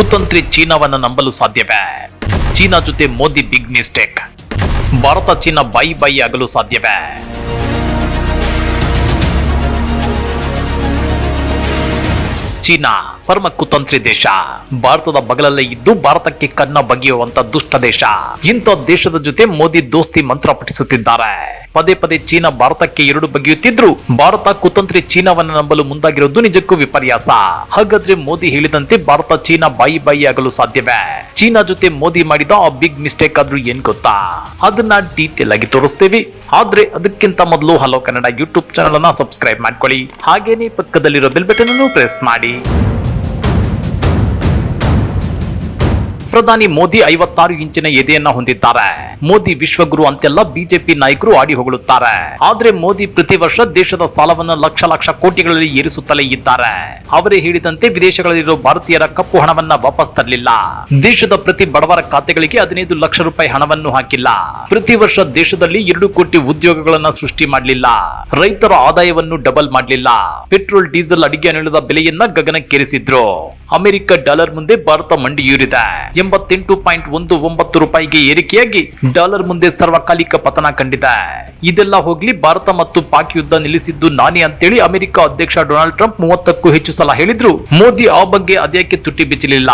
ಕುತಂತ್ರಿ ಚೀನಾವನ್ನ ನಂಬಲು ಸಾಧ್ಯವೇ? ಚೀನಾ ಜೊತೆ Modi big mistake Bharat China ಬಾಯಿ ಬಾಯಿ ಆಗಲು ಸಾಧ್ಯವೇ? ಚೀನಾ ಪರಮ ಕುತಂತ್ರಿ ದೇಶ. ಭಾರತದ ಬಗಲಲ್ಲೇ ಇದ್ದು ಭಾರತಕ್ಕೆ ಕನ್ನ ಬಗೆಯುವಂತ ದುಷ್ಟ ದೇಶ. ಇಂಥ ದೇಶದ ಜೊತೆ ಮೋದಿ ದೋಸ್ತಿ ಮಂತ್ರ ಪಠಿಸುತ್ತಿದ್ದಾರೆ. ಪದೇ ಪದೇ ಚೀನಾ ಭಾರತಕ್ಕೆ ಎರಡು ಬಗೆಯುತ್ತಿದ್ರು. ಭಾರತ ಕುತಂತ್ರಿ ಚೀನಾವನ್ನ ನಂಬಲು ಮುಂದಾಗಿರೋದು ನಿಜಕ್ಕೂ ವಿಪರ್ಯಾಸ. ಹಾಗಾದ್ರೆ ಮೋದಿ ಹೇಳಿದಂತೆ ಭಾರತ ಚೀನಾ ಬಾಯಿ ಬಾಯಿ ಆಗಲು ಸಾಧ್ಯವೇ? ಚೀನಾ ಜೊತೆ ಮೋದಿ ಮಾಡಿದ ಆ ಬಿಗ್ ಮಿಸ್ಟೇಕ್ ಆದ್ರೂ ಏನ್ ಗೊತ್ತಾ? ಅದನ್ನ ಡೀಟೇಲ್ ಆಗಿ ತೋರಿಸ್ತೇವೆ. ಆದ್ರೆ ಅದಕ್ಕಿಂತ ಮೊದಲು ಹಲೋ ಕನ್ನಡ ಯೂಟ್ಯೂಬ್ ಚಾನಲ್ ಅನ್ನ ಸಬ್ಸ್ಕ್ರೈಬ್ ಮಾಡ್ಕೊಳ್ಳಿ. ಹಾಗೇನೆ ಪಕ್ಕದಲ್ಲಿರೋ ಬೆಲ್ ಬಟನ್ ಅನ್ನು ಪ್ರೆಸ್ ಮಾಡಿ. you ಪ್ರಧಾನಿ ಮೋದಿ ಐವತ್ತಾರು ಇಂಚಿನ ಎದೆಯನ್ನ ಹೊಂದಿದ್ದಾರೆ. ಮೋದಿ ವಿಶ್ವಗುರು ಅಂತೆಲ್ಲ ಬಿಜೆಪಿ ನಾಯಕರು ಆಡಿ ಹೊಗಳುತ್ತಾರೆ. ಆದ್ರೆ ಮೋದಿ ಪ್ರತಿ ವರ್ಷ ದೇಶದ ಸಾಲವನ್ನು ಲಕ್ಷ ಲಕ್ಷ ಕೋಟಿಗಳಲ್ಲಿ ಏರಿಸುತ್ತಲೇ ಇದ್ದಾರೆ. ಅವರೇ ಹೇಳಿದಂತೆ ವಿದೇಶಗಳಲ್ಲಿರುವ ಭಾರತೀಯರ ಕಪ್ಪು ಹಣವನ್ನ ವಾಪಸ್ ತರಲಿಲ್ಲ. ದೇಶದ ಪ್ರತಿ ಬಡವರ ಖಾತೆಗಳಿಗೆ ಹದಿನೈದು ಲಕ್ಷ ರೂಪಾಯಿ ಹಣವನ್ನು ಹಾಕಿಲ್ಲ. ಪ್ರತಿ ವರ್ಷ ದೇಶದಲ್ಲಿ ಎರಡು ಕೋಟಿ ಉದ್ಯೋಗಗಳನ್ನ ಸೃಷ್ಟಿ ಮಾಡಲಿಲ್ಲ. ರೈತರ ಆದಾಯವನ್ನು ಡಬಲ್ ಮಾಡಲಿಲ್ಲ. ಪೆಟ್ರೋಲ್, ಡೀಸೆಲ್ ಅಡಿಗೆ ಅನಿಲದ ಬೆಲೆಯನ್ನ ಗಗನಕ್ಕೇರಿಸಿದ್ರು. ಅಮೆರಿಕ ಡಾಲರ್ ಮುಂದೆ ಭಾರತ ಮಂಡಿಯೂರಿದೆ ಎಂಬತ್ತೆಂಟು ಪಾಯಿಂಟ್ ಒಂದು ಒಂಬತ್ತು ರೂಪಾಯಿಗೆ ಏರಿಕೆಯಾಗಿ ಡಾಲರ್ ಮುಂದೆ ಸರ್ವಕಾಲಿಕ ಪತನ ಕಂಡಿದೆ. ಇದೆಲ್ಲ ಹೋಗ್ಲಿ ಭಾರತ ಮತ್ತು ಪಾಕ್ ಯುದ್ಧ ನಿಲ್ಲಿಸಿದ್ದು ನಾನೇ ಅಂತೇಳಿ ಅಮೆರಿಕ ಅಧ್ಯಕ್ಷ ಡೊನಾಲ್ಡ್ ಟ್ರಂಪ್ ಮೂವತ್ತಕ್ಕೂ ಹೆಚ್ಚು ಸಲ ಹೇಳಿದ್ರು. ಮೋದಿ ಆ ಬಗ್ಗೆ ಅದ್ಯಾಕೆ ತುಟಿ ಬಿಚ್ಚಲಿಲ್ಲ?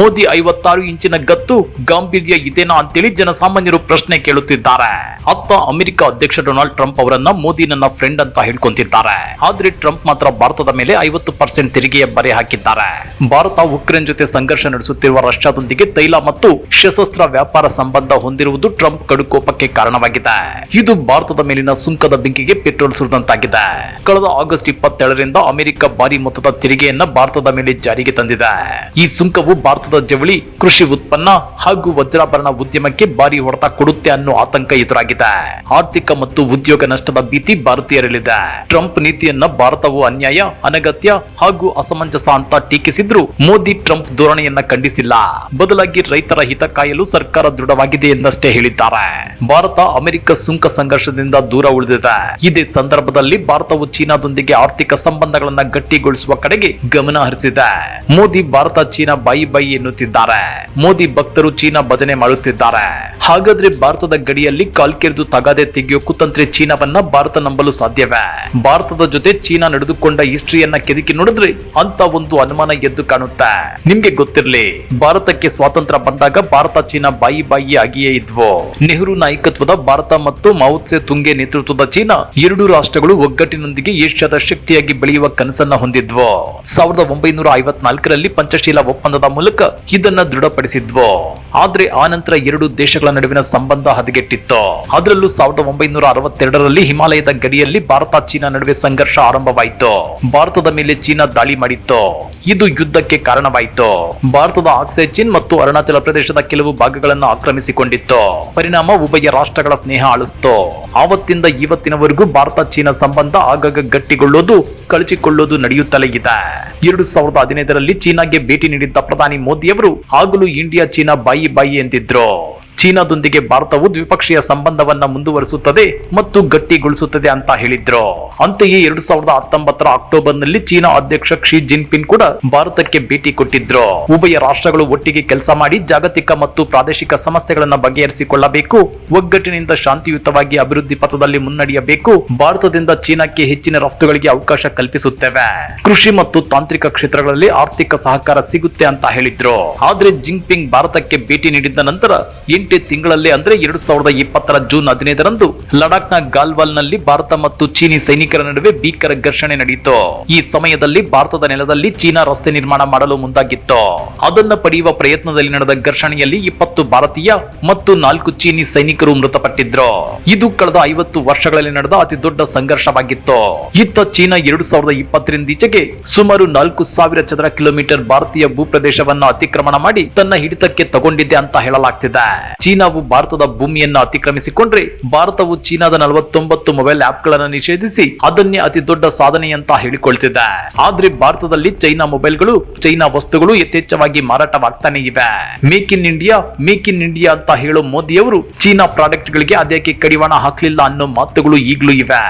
ಮೋದಿ ಐವತ್ತಾರು ಇಂಚಿನ ಗತ್ತು, ಗಾಂಭೀರ್ಯ ಇದೇನಾ ಅಂತೇಳಿ ಜನಸಾಮಾನ್ಯರು ಪ್ರಶ್ನೆ ಕೇಳುತ್ತಿದ್ದಾರೆ. ಅತ್ತ ಅಮೆರಿಕ ಅಧ್ಯಕ್ಷ ಡೊನಾಲ್ಡ್ ಟ್ರಂಪ್ ಅವರನ್ನ ಮೋದಿ ನನ್ನ ಫ್ರೆಂಡ್ ಅಂತ ಹೇಳ್ಕೊಂತಿದ್ದಾರೆ. ಆದ್ರೆ ಟ್ರಂಪ್ ಮಾತ್ರ ಭಾರತದ ಮೇಲೆ ಐವತ್ತು ಪರ್ಸೆಂಟ್ ತೆರಿಗೆಯ ಬರೆ ಹಾಕಿದ್ದಾರೆ. ಭಾರತ ಉಕ್ರೇನ್ ಜೊತೆ ಸಂಘರ್ಷ ನಡೆಸುತ್ತಿರುವ ರಷ್ಯಾದೊಂದಿಗೆ ತೈಲ ಮತ್ತು ಸಶಸ್ತ್ರ ವ್ಯಾಪಾರ ಸಂಬಂಧ ಹೊಂದಿರುವುದು ಟ್ರಂಪ್ ಕಡುಕೋಪಕ್ಕೆ ಕಾರಣವಾಗಿದೆ. ಇದು ಭಾರತದ ಮೇಲಿನ ಸುಂಕದ ಬೆಂಕಿಗೆ ಪೆಟ್ರೋಲ್ ಸುರಿದಂತಾಗಿದೆ. ಕಳೆದ ಆಗಸ್ಟ್ ಇಪ್ಪತ್ತೆರಡರಿಂದ ಅಮೆರಿಕ ಭಾರಿ ಮೊತ್ತದ ತೆರಿಗೆಯನ್ನ ಭಾರತದ ಮೇಲೆ ಜಾರಿಗೆ ತಂದಿದೆ. ಈ ಸುಂಕವು ಭಾರತದ ಜವಳಿ, ಕೃಷಿ ಉತ್ಪನ್ನ ಹಾಗೂ ವಜ್ರಾಭರಣ ಉದ್ಯಮಕ್ಕೆ ಭಾರಿ ಹೊಡೆತ ಕೊಡುತ್ತೆ ಅನ್ನೋ ಆತಂಕ ಎದುರಾಗಿದೆ. ಆರ್ಥಿಕ ಮತ್ತು ಉದ್ಯೋಗ ನಷ್ಟದ ಭೀತಿ ಭಾರತೀಯರಲ್ಲಿದೆ. ಟ್ರಂಪ್ ನೀತಿಯನ್ನ ಭಾರತವು ಅನ್ಯಾಯ, ಅನಗತ್ಯ ಹಾಗೂ ಅಸಮಂಜಸ ಅಂತ ಟೀಕಿಸಿದ್ರು ಮೋದಿ ಟ್ರಂಪ್ ಧೋರಣೆಯನ್ನ ಖಂಡಿಸಿಲ್ಲ. ಬದಲಾಗಿ ರೈತರ ಹಿತ ಕಾಯಲು ಸರ್ಕಾರ ದೃಢವಾಗಿದೆ ಎಂದಷ್ಟೇ ಹೇಳಿದ್ದಾರೆ. ಭಾರತ ಅಮೆರಿಕ ಸುಂಕ ಸಂಘರ್ಷದಿಂದ ದೂರ ಉಳಿದಿದೆ. ಇದೇ ಸಂದರ್ಭದಲ್ಲಿ ಭಾರತವು ಚೀನಾದೊಂದಿಗೆ ಆರ್ಥಿಕ ಸಂಬಂಧಗಳನ್ನ ಗಟ್ಟಿಗೊಳಿಸುವ ಕಡೆಗೆ ಗಮನ ಹರಿಸಿದೆ. ಮೋದಿ ಭಾರತ ಚೀನಾ ಬಾಯಿ ಬಾಯಿ ಎನ್ನುತ್ತಿದ್ದಾರೆ. ಮೋದಿ ಭಕ್ತರು ಚೀನಾ ಭಜನೆ ಮಾಡುತ್ತಿದ್ದಾರೆ. ಹಾಗಾದ್ರೆ ಭಾರತದ ಗಡಿಯಲ್ಲಿ ಕಾಲ್ಕೆರೆದು ತಗಾದೆ ತೆಗೆಯೋ ಕುತಂತ್ರಿ ಚೀನಾವನ್ನ ಭಾರತ ನಂಬಲು ಸಾಧ್ಯವೇ? ಭಾರತದ ಜೊತೆ ಚೀನಾ ನಡೆದುಕೊಂಡ ಹಿಸ್ಟ್ರಿಯನ್ನ ಕೆದಕಿ ನೋಡಿದ್ರೆ ಅಂತ ಒಂದು ಅನುಮಾನ ಎದ್ದು ಕಾಣುತ್ತೆ. ನಿಮ್ಗೆ ಗೊತ್ತಿರ್ಲಿ, ಭಾರತಕ್ಕೆ ಸ್ವಾತಂತ್ರ್ಯ ಬಂದಾಗ ಭಾರತ ಚೀನಾ ಬಾಯಿ ಬಾಯಿ ಆಗಿಯೇ ಇದ್ವು. ನೆಹರು ನಾಯಕತ್ವದ ಭಾರತ ಮತ್ತು ಮಾವುತ್ಸೆ ತುಂಗೆ ನೇತೃತ್ವದ ಚೀನಾ ಎರಡು ರಾಷ್ಟ್ರಗಳು ಒಗ್ಗಟ್ಟಿನೊಂದಿಗೆ ಏಷ್ಯಾದ ಶಕ್ತಿಯಾಗಿ ಬೆಳೆಯುವ ಕನಸನ್ನ ಹೊಂದಿದ್ವು. ಸಾವಿರದ ಒಂಬೈನೂರ ಐವತ್ನಾಲ್ಕರಲ್ಲಿ ಪಂಚಶೀಲ ಒಪ್ಪಂದದ ಮೂಲಕ ಇದನ್ನ ದೃಢಪಡಿಸಿದ್ವು. ಆದ್ರೆ ಆ ನಂತರ ಎರಡು ದೇಶಗಳ ನಡುವಿನ ಸಂಬಂಧ ಹದಗೆಟ್ಟಿತ್ತು. ಅದರಲ್ಲೂ ಸಾವಿರದ ಒಂಬೈನೂರ ಅರವತ್ತೆರಡರಲ್ಲಿ ಹಿಮಾಲಯದ ಗಡಿಯಲ್ಲಿ ಭಾರತ ಚೀನಾ ನಡುವೆ ಸಂಘರ್ಷ ಆರಂಭವಾಯಿತು. ಭಾರತದ ಮೇಲೆ ಚೀನಾ ದಾಳಿ ಮಾಡಿತ್ತು. ಇದು ಯುದ್ಧಕ್ಕೆ ಕಾರಣವಾಯಿತು. ಭಾರತದ ಚೀನ್ ಮತ್ತು ಅರುಣಾಚಲ ಪ್ರದೇಶದ ಕೆಲವು ಭಾಗಗಳನ್ನು ಆಕ್ರಮಿಸಿಕೊಂಡಿತ್ತು. ಪರಿಣಾಮ ಉಭಯ ರಾಷ್ಟ್ರಗಳ ಸ್ನೇಹ ಅಳಿಸ್ತು ಆವತ್ತಿಂದ ಇವತ್ತಿನವರೆಗೂ ಭಾರತ ಚೀನಾ ಸಂಬಂಧ ಆಗಾಗ ಗಟ್ಟಿಗೊಳ್ಳೋದು ಕಳಚಿಕೊಳ್ಳೋದು ನಡೆಯುತ್ತಲೇ ಇದೆ. ಎರಡು ಸಾವಿರದ ಹದಿನೈದರಲ್ಲಿ ಚೀನಾಗೆ ಭೇಟಿ ನೀಡಿದ್ದ ಪ್ರಧಾನಿ ಮೋದಿಯವರು, ಆಗಲೂ ಇಂಡಿಯಾ ಚೀನಾ ಬಾಯಿ ಬಾಯಿ ಎಂದಿದ್ರು. ಚೀನಾದೊಂದಿಗೆ ಭಾರತವು ದ್ವಿಪಕ್ಷೀಯ ಸಂಬಂಧವನ್ನ ಮುಂದುವರಿಸುತ್ತದೆ ಮತ್ತು ಗಟ್ಟಿಗೊಳಿಸುತ್ತದೆ ಅಂತ ಹೇಳಿದ್ರು. ಅಂತೆಯೇ ಎರಡ್ ಸಾವಿರದ ಹತ್ತೊಂಬತ್ತರ ಅಕ್ಟೋಬರ್ನಲ್ಲಿ ಚೀನಾ ಅಧ್ಯಕ್ಷ ಕ್ಷಿ ಜಿನ್ಪಿನ್ ಕೂಡ ಭಾರತಕ್ಕೆ ಭೇಟಿ ಕೊಟ್ಟಿದ್ರು. ಉಭಯ ರಾಷ್ಟ್ರಗಳು ಒಟ್ಟಿಗೆ ಕೆಲಸ ಮಾಡಿ ಜಾಗತಿಕ ಮತ್ತು ಪ್ರಾದೇಶಿಕ ಸಮಸ್ಯೆಗಳನ್ನ ಬಗೆಹರಿಸಿಕೊಳ್ಳಬೇಕು, ಒಗ್ಗಟ್ಟಿನಿಂದ ಶಾಂತಿಯುತವಾಗಿ ಅಭಿವೃದ್ಧಿ ಪಥದಲ್ಲಿ ಮುನ್ನಡೆಯಬೇಕು, ಭಾರತದಿಂದ ಚೀನಾಕ್ಕೆ ಹೆಚ್ಚಿನ ರಫ್ತುಗಳಿಗೆ ಅವಕಾಶ ಕಲ್ಪಿಸುತ್ತೇವೆ. ಕೃಷಿ ಮತ್ತು ತಾಂತ್ರಿಕ ಕ್ಷೇತ್ರಗಳಲ್ಲಿ ಆರ್ಥಿಕ ಸಹಕಾರ ಸಿಗುತ್ತೆ ಅಂತ ಹೇಳಿದ್ರು. ಆದ್ರೆ ಜಿಂಗ್ಪಿಂಗ್ ಭಾರತಕ್ಕೆ ಭೇಟಿ ನೀಡಿದ ನಂತರ ಎಂಟೇ ತಿಂಗಳಲ್ಲಿ ಅಂದ್ರೆ ಎರಡು ಸಾವಿರದ ಇಪ್ಪತ್ತರ ಜೂನ್ ಹದಿನೈದರಂದು ಲಡಾಖ್ನ ಗಾಲ್ವಾಲ್ನಲ್ಲಿ ಭಾರತ ಮತ್ತು ಚೀನಿ ಸೈನಿಕರ ನಡುವೆ ಭೀಕರ ಘರ್ಷಣೆ ನಡೆಯಿತು ಈ ಸಮಯದಲ್ಲಿ ಭಾರತದ ನೆಲದಲ್ಲಿ ಚೀನಾ ರಸ್ತೆ ನಿರ್ಮಾಣ ಮಾಡಲು ಮುಂದಾಗಿತ್ತು. ಅದನ್ನ ಪಡೆಯುವ ಪ್ರಯತ್ನದಲ್ಲಿ ನಡೆದ ಘರ್ಷಣೆಯಲ್ಲಿ ಇಪ್ಪತ್ತು ಭಾರತೀಯ ಮತ್ತು ನಾಲ್ಕು ಚೀನಿ ಸೈನಿಕರು ಮೃತಪಟ್ಟಿದ್ರು. ಇದು ಕಳೆದ ಐವತ್ತು ವರ್ಷಗಳಲ್ಲಿ ನಡೆದ ಅತಿ ದೊಡ್ಡ ಸಂಘರ್ಷವಾಗಿತ್ತು. ಇತ್ತ ಚೀನಾ ಎರಡು ಸಾವಿರದ ಇಪ್ಪತ್ತರಿಂದೀಚೆಗೆ ಸುಮಾರು ನಾಲ್ಕು ಸಾವಿರ ಚದರ ಕಿಲೋಮೀಟರ್ ಭಾರತೀಯ ಭೂಪ್ರದೇಶವನ್ನು ಅತಿಕ್ರಮಣ ಮಾಡಿ ತನ್ನ ಹಿಡಿತಕ್ಕೆ ತಗೊಂಡಿದೆ ಅಂತ ಹೇಳಲಾಗ್ತಿದೆ. ಚೀನಾವು ಭಾರತದ ಭೂಮಿಯನ್ನ ಅತಿಕ್ರಮಿಸಿಕೊಂಡ್ರೆ ಭಾರತವು ಚೀನಾದ ನಲವತ್ತೊಂಬತ್ತು ಮೊಬೈಲ್ ಆಪ್ಗಳನ್ನು ನಿಷೇಧಿಸಿ ಅದನ್ನೇ ಅತಿ ದೊಡ್ಡ ಸಾಧನೆ ಅಂತ ಹೇಳಿಕೊಳ್ತಿದೆ. ಆದ್ರೆ ಭಾರತದಲ್ಲಿ ಚೈನಾ ಮೊಬೈಲ್ಗಳು, ಚೈನಾ ವಸ್ತುಗಳು ಯಥೇಚ್ಛವಾಗಿ ಮಾರಾಟವಾಗ್ತಾನೆ ಇವೆ. Make in India, make in India ಅಂತ ಹೇಳೋ ಮೋದಿಯವರು ಚೀನಾ ಪ್ರಾಡಕ್ಟ್ ಗಳಿಗೆ ಅದೇಕೆ ಕಡಿವಾಣ ಹಾಕಲಿಲ್ಲ ಅನ್ನೋ ಮಾತುಗಳು ಈಗಲೂ ಇವೆ.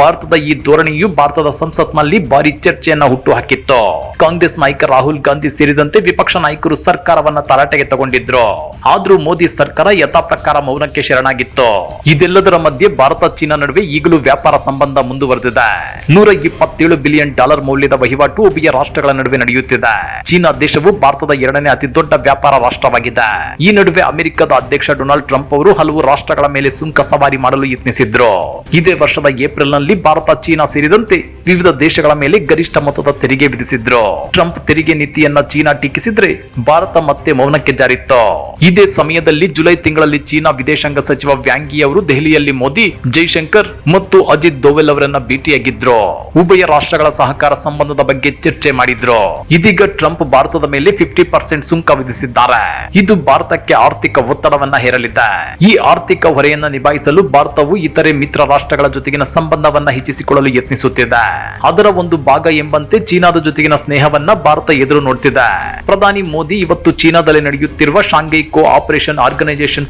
ಭಾರತದ ಈ ಧೋರಣೆಯು ಭಾರತದ ಸಂಸತ್ನಲ್ಲಿ ಭಾರಿ ಚರ್ಚೆಯನ್ನ ಹುಟ್ಟು ಹಾಕಿತ್ತು ಕಾಂಗ್ರೆಸ್ ನಾಯಕ ರಾಹುಲ್ ಗಾಂಧಿ ಸೇರಿದಂತೆ ವಿಪಕ್ಷ ನಾಯಕರು ಸರ್ಕಾರವನ್ನ ತರಾಟೆಗೆ ತಗೊಂಡಿದ್ರು. ಆದ್ರೂ ಮೋದಿ ಸರ್ಕಾರ ಯಥಾ ಪ್ರಕಾರ ಮೌನಕ್ಕೆ ಶರಣಾಗಿತ್ತು. ಇದೆಲ್ಲದರ ಮಧ್ಯೆ ಭಾರತ ಚೀನಾ ನಡುವೆ ಈಗಲೂ ವ್ಯಾಪಾರ ಸಂಬಂಧ ಮುಂದುವರೆದಿದೆ. ನೂರ ಇಪ್ಪತ್ತೇಳು ಬಿಲಿಯನ್ ಡಾಲರ್ ಮೌಲ್ಯದ ವಹಿವಾಟು ಉಭಯ ರಾಷ್ಟ್ರಗಳ ನಡುವೆ ನಡೆಯುತ್ತಿದೆ. ಚೀನಾ ದೇಶವು ಭಾರತದ ಎರಡನೇ ಅತಿ ದೊಡ್ಡ ವ್ಯಾಪಾರ ರಾಷ್ಟ್ರವಾಗಿದೆ. ಈ ನಡುವೆ ಅಮೆರಿಕದ ಅಧ್ಯಕ್ಷ ಡೊನಾಲ್ಡ್ ಟ್ರಂಪ್ ಅವರು ಹಲವು ರಾಷ್ಟ್ರಗಳ ಮೇಲೆ ಸುಂಕ ಸವಾರಿ ಮಾಡಲು ಯತ್ನಿಸಿದ್ರು. ಇದೇ ವರ್ಷದ ಏಪ್ರಿಲ್ನಲ್ಲಿ ಭಾರತ ಚೀನಾ ಸೇರಿದಂತೆ ವಿವಿಧ ದೇಶಗಳ ಮೇಲೆ ಗರಿಷ್ಠ ಮೊತ್ತದ ತೆರಿಗೆ ವಿಧಿಸಿದ್ರು. ಟ್ರಂಪ್ ತೆರಿಗೆ ನೀತಿಯನ್ನ ಚೀನಾ ಟೀಕಿಸಿದ್ರೆ ಭಾರತ ಮತ್ತೆ ಮೌನಕ್ಕೆ ಜಾರಿತ್ತು. ಇದೇ ಸಮಯದಲ್ಲಿ ಜುಲೈ ತಿಂಗಳಲ್ಲಿ ಚೀನಾ ವಿದೇಶಾಂಗ ಸಚಿವ ವ್ಯಾಂಗಿ ಅವರು ದೆಹಲಿಯಲ್ಲಿ ಮೋದಿ, ಜೈಶಂಕರ್ ಮತ್ತು ಅಜಿತ್ ದೋವೆಲ್ ಅವರನ್ನ ಭೇಟಿಯಾಗಿದ್ರು. ಉಭಯ ರಾಷ್ಟ್ರಗಳ ಸಹಕಾರ ಸಂಬಂಧದ ಬಗ್ಗೆ ಚರ್ಚೆ ಮಾಡಿದ್ರು. ಇದೀಗ ಟ್ರಂಪ್ ಭಾರತದ ಮೇಲೆ ಫಿಫ್ಟಿ ಪರ್ಸೆಂಟ್ ಸುಂಕ ವಿಧಿಸಿದ್ದಾರೆ. ಇದು ಭಾರತಕ್ಕೆ ಆರ್ಥಿಕ ಒತ್ತಡವನ್ನ ಹೇರಲಿದೆ. ಈ ಆರ್ಥಿಕ ಹೊರೆಯನ್ನ ನಿಭಾಯಿಸಲು ಭಾರತವು ಇತರೆ ಮಿತ್ರ ರಾಷ್ಟ್ರಗಳ ಜೊತೆಗಿನ ಸಂಬಂಧವನ್ನ ಹೆಚ್ಚಿಸಿಕೊಳ್ಳಲು ಯತ್ನಿಸುತ್ತಿದೆ. ಅದರ ಒಂದು ಭಾಗ ಎಂಬಂತೆ ಚೀನಾದ ಜೊತೆಗಿನ ಸ್ನೇಹವನ್ನ ಭಾರತ ಎದುರು ನೋಡ್ತಿದೆ. ಪ್ರಧಾನಿ ಮೋದಿ ಇವತ್ತು ಚೀನಾದಲ್ಲಿ ನಡೆಯುತ್ತಿರುವ ಶಾಂಘೈ ಕೋ ಆಪರೇಷನ್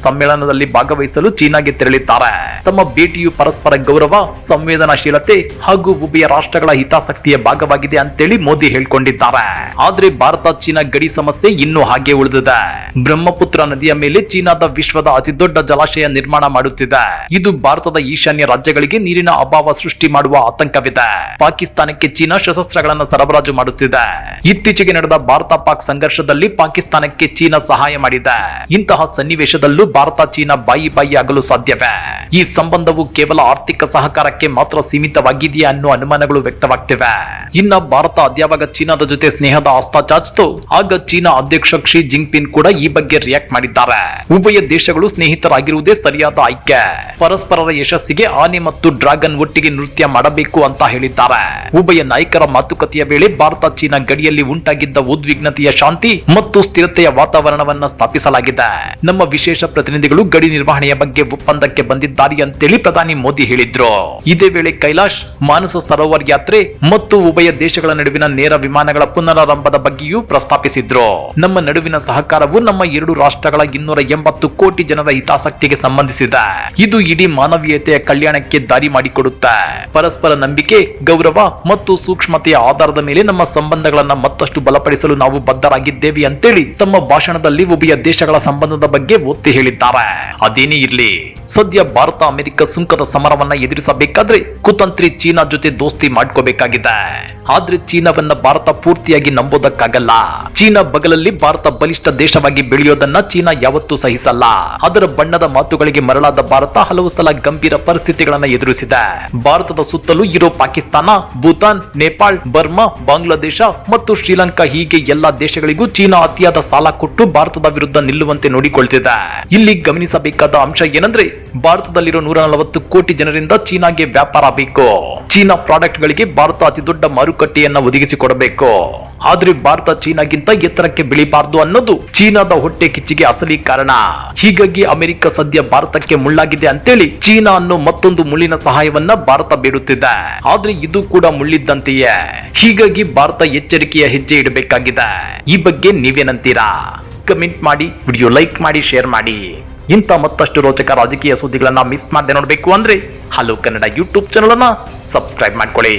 ಸಮ್ಮೇಳನದಲ್ಲಿ ಭಾಗವಹಿಸಲು ಚೀನಾಗೆ ತೆರಳಿದ್ದಾರೆ. ತಮ್ಮ ಭೇಟಿಯು ಪರಸ್ಪರ ಗೌರವ, ಸಂವೇದನಾಶೀಲತೆ ಹಾಗೂ ಉಭಯ ರಾಷ್ಟ್ರಗಳ ಹಿತಾಸಕ್ತಿಯ ಭಾಗವಾಗಿದೆ ಅಂತೇಳಿ ಮೋದಿ ಹೇಳ್ಕೊಂಡಿದ್ದಾರೆ. ಆದ್ರೆ ಭಾರತ ಚೀನಾ ಗಡಿ ಸಮಸ್ಯೆ ಇನ್ನೂ ಹಾಗೆ ಉಳಿದಿದೆ. ಬ್ರಹ್ಮಪುತ್ರ ನದಿಯ ಮೇಲೆ ಚೀನಾದ ವಿಶ್ವದ ಅತಿದೊಡ್ಡ ಜಲಾಶಯ ನಿರ್ಮಾಣ ಮಾಡುತ್ತಿದೆ. ಇದು ಭಾರತದ ಈಶಾನ್ಯ ರಾಜ್ಯಗಳಿಗೆ ನೀರಿನ ಅಭಾವ ಸೃಷ್ಟಿ ಮಾಡುವ ಆತಂಕವಿದೆ. ಪಾಕಿಸ್ತಾನಕ್ಕೆ ಚೀನಾ ಶಸ್ತ್ರಾಸ್ತ್ರಗಳನ್ನು ಸರಬರಾಜು ಮಾಡುತ್ತಿದೆ. ಇತ್ತೀಚೆಗೆ ನಡೆದ ಭಾರತ ಪಾಕ್ ಸಂಘರ್ಷದಲ್ಲಿ ಪಾಕಿಸ್ತಾನಕ್ಕೆ ಚೀನಾ ಸಹಾಯ ಮಾಡಿದೆ. ಇಂತಹ ಸನ್ನಿವೇಶದಲ್ಲೂ ಭಾರತ, ಚೀನಾ ಬಾಯಿ ಬಾಯಿ ಆಗಲು ಸಾಧ್ಯವೇ? ಈ ಸಂಬಂಧವು ಕೇವಲ ಆರ್ಥಿಕ ಸಹಕಾರಕ್ಕೆ ಮಾತ್ರ ಸೀಮಿತವಾಗಿದೆಯಾ ಅನ್ನೋ ಅನುಮಾನಗಳು ವ್ಯಕ್ತವಾಗ್ತಿವೆ. ಇನ್ನ ಭಾರತ ಅದ್ಯಾವಾಗ ಚೀನಾದ ಜೊತೆ ಸ್ನೇಹದ ಆಸ್ತಾ ಚಾಚಿತು, ಆಗ ಚೀನಾ ಅಧ್ಯಕ್ಷ ಕ್ಷಿ ಜಿಂಗ್ಪಿನ್ ಕೂಡ ಈ ಬಗ್ಗೆ ರಿಯಾಕ್ಟ್ ಮಾಡಿದ್ದಾರೆ. ಉಭಯ ದೇಶಗಳು ಸ್ನೇಹಿತರಾಗಿರುವುದೇ ಸರಿಯಾದ ಆಯ್ಕೆ. ಪರಸ್ಪರರ ಯಶಸ್ಸಿಗೆ ಆನೆ ಮತ್ತು ಡ್ರಾಗನ್ ಒಟ್ಟಿಗೆ ನೃತ್ಯ ಮಾಡಬೇಕು ಅಂತ ಹೇಳಿದ್ದಾರೆ. ಉಭಯ ನಾಯಕರ ಮಾತುಕತೆಯ ವೇಳೆ ಭಾರತ, ಚೀನಾ ಗಡಿಯಲ್ಲಿ ಉಂಟಾಗಿದ್ದ ಉದ್ವಿಗ್ನತೆಯ ಶಾಂತಿ ಮತ್ತು ಸ್ಥಿರತೆಯ ವಾತಾವರಣವನ್ನ ಸ್ಥಾಪಿಸಲಾಗಿದೆ. ನಮ್ಮ ವಿಶೇಷ ಪ್ರತಿನಿಧಿಗಳು ಗಡಿ ನಿರ್ವಹಣೆಯ ಬಗ್ಗೆ ಒಪ್ಪಂದಕ್ಕೆ ಬಂದಿದ್ದಾರೆ ಅಂತೇಳಿ ಪ್ರಧಾನಿ ಮೋದಿ ಹೇಳಿದ್ರು. ಇದೇ ವೇಳೆ ಕೈಲಾಶ್, ಮಾನಸ ಸರೋವರ್ ಯಾತ್ರೆ ಮತ್ತು ಉಭಯ ದೇಶಗಳ ನಡುವಿನ ನೇರ ವಿಮಾನಗಳ ಪುನರಾರಂಭದ ಬಗ್ಗೆಯೂ ಪ್ರಸ್ತಾಪಿಸಿದ್ರು. ನಮ್ಮ ನಡುವಿನ ಸಹಕಾರವು ನಮ್ಮ ಎರಡು ರಾಷ್ಟ್ರಗಳ ಇನ್ನೂರ ಎಂಬತ್ತು ಕೋಟಿ ಜನರ ಹಿತಾಸಕ್ತಿಗೆ ಸಂಬಂಧಿಸಿದೆ. ಇದು ಇಡೀ ಮಾನವೀಯತೆಯ ಕಲ್ಯಾಣಕ್ಕೆ ದಾರಿ ಮಾಡಿಕೊಡುತ್ತೆ. ಪರಸ್ಪರ ನಂಬಿಕೆ, ಗೌರವ ಮತ್ತು ಸೂಕ್ಷ್ಮತೆಯ ಆಧಾರದ ಮೇಲೆ ನಮ್ಮ ಸಂಬಂಧಗಳನ್ನ ಮತ್ತಷ್ಟು ಬಲಪಡಿಸಲು ನಾವು ಬದ್ಧರಾಗಿದ್ದೇವೆ ಅಂತೇಳಿ ತಮ್ಮ ಭಾಷಣದಲ್ಲಿ ಉಭಯ ದೇಶಗಳ ಸಂಬಂಧದ ಬಗ್ಗೆ ಒತ್ತಿ ಹೇಳಿದ್ದಾರೆ. ಅದೇನೇ ಇರ್ಲಿ, ಸದ್ಯ ಭಾರತ ಅಮೆರಿಕ ಸುಂಕದ ಸಮರವನ್ನ ಎದುರಿಸಬೇಕಾದ್ರೆ ಕುತಂತ್ರಿ ಚೀನಾ ಜೊತೆ ದೋಸ್ತಿ ಮಾಡ್ಕೋಬೇಕಾಗಿದೆ. ಆದ್ರೆ ಚೀನಾವನ್ನ ಭಾರತ ಪೂರ್ತಿಯಾಗಿ ನಂಬೋದಕ್ಕಾಗಲ್ಲ. ಚೀನಾ ಬಗಲಲ್ಲಿ ಭಾರತ ಬಲಿಷ್ಠ ದೇಶವಾಗಿ ಬೆಳೆಯೋದನ್ನ ಚೀನಾ ಯಾವತ್ತೂ ಸಹಿಸಲ್ಲ. ಅದರ ಬಣ್ಣದ ಮಾತುಗಳಿಗೆ ಮರಳಾದ ಭಾರತ ಹಲವು ಸಲ ಗಂಭೀರ ಪರಿಸ್ಥಿತಿಗಳನ್ನ ಎದುರಿಸಿದೆ. ಭಾರತದ ಸುತ್ತಲೂ ಇರೋ ಪಾಕಿಸ್ತಾನ, ಭೂತಾನ್, ನೇಪಾಳ್, ಬರ್ಮಾ, ಬಾಂಗ್ಲಾದೇಶ ಮತ್ತು ಶ್ರೀಲಂಕಾ ಹೀಗೆ ಎಲ್ಲಾ ದೇಶಗಳಿಗೂ ಚೀನಾ ಅತಿಯಾದ ಸಾಲ ಕೊಟ್ಟು ಭಾರತದ ವಿರುದ್ಧ ನಿಲ್ಲುವಂತೆ ನೋಡಿಕೊಳ್ತಿದೆ. ಇಲ್ಲಿ ಗಮನಿಸಬೇಕಾದ ಅಂಶ ಏನಂದ್ರೆ ಭಾರತದಲ್ಲಿರೋ ನೂರ ನಲವತ್ತು ಕೋಟಿ ಜನರಿಂದ ಚೀನಾಗೆ ವ್ಯಾಪಾರ ಬೇಕು. ಚೀನಾ ಪ್ರಾಡಕ್ಟ್ ಗಳಿಗೆ ಭಾರತ ಅತಿ ದೊಡ್ಡ ಮಾರುಕಟ್ಟೆಯನ್ನ ಒದಗಿಸಿಕೊಡಬೇಕು? ಆದ್ರೆ ಭಾರತ ಚೀನಾಗಿಂತ ಎತ್ತರಕ್ಕೆ ಬೆಳಿಬಾರ್ದು ಅನ್ನೋದು ಚೀನಾದ ಹೊಟ್ಟೆ ಕಿಚ್ಚಿಗೆ ಅಸಲಿ ಕಾರಣ. ಹೀಗಾಗಿ ಅಮೆರಿಕ ಸದ್ಯ ಭಾರತಕ್ಕೆ ಮುಳ್ಳಾಗಿದೆ ಅಂತೇಳಿ ಚೀನಾ ಅನ್ನೋ ಮತ್ತೊಂದು ಮುಳ್ಳಿನ ಸಹಾಯವನ್ನ ಭಾರತ ಬೇಡುತ್ತಿದೆ. ಆದ್ರೆ ಇದು ಕೂಡ ಮುಳ್ಳಿದ್ದಂತೆಯೇ. ಹೀಗಾಗಿ ಭಾರತ ಎಚ್ಚರಿಕೆಯ ಹೆಜ್ಜೆ ಇಡಬೇಕಾಗಿದೆ. ಈ ಬಗ್ಗೆ ನೀವೇನಂತೀರಾ? ಕಮೆಂಟ್ ಮಾಡಿ, ವಿಡಿಯೋ ಲೈಕ್ ಮಾಡಿ, ಶೇರ್ ಮಾಡಿ. ಇಂಥ ಮತ್ತಷ್ಟು ರೋಚಕ ರಾಜಕೀಯ ಸುದ್ದಿಗಳನ್ನ ಮಿಸ್ ಮಾಡದೆ ನೋಡಬೇಕು ಅಂದ್ರೆ ಹಲೋ ಕನ್ನಡ ಯೂಟ್ಯೂಬ್ ಚಾನಲ್ ಅನ್ನ ಸಬ್ಸ್ಕ್ರೈಬ್ ಮಾಡ್ಕೊಳ್ಳಿ.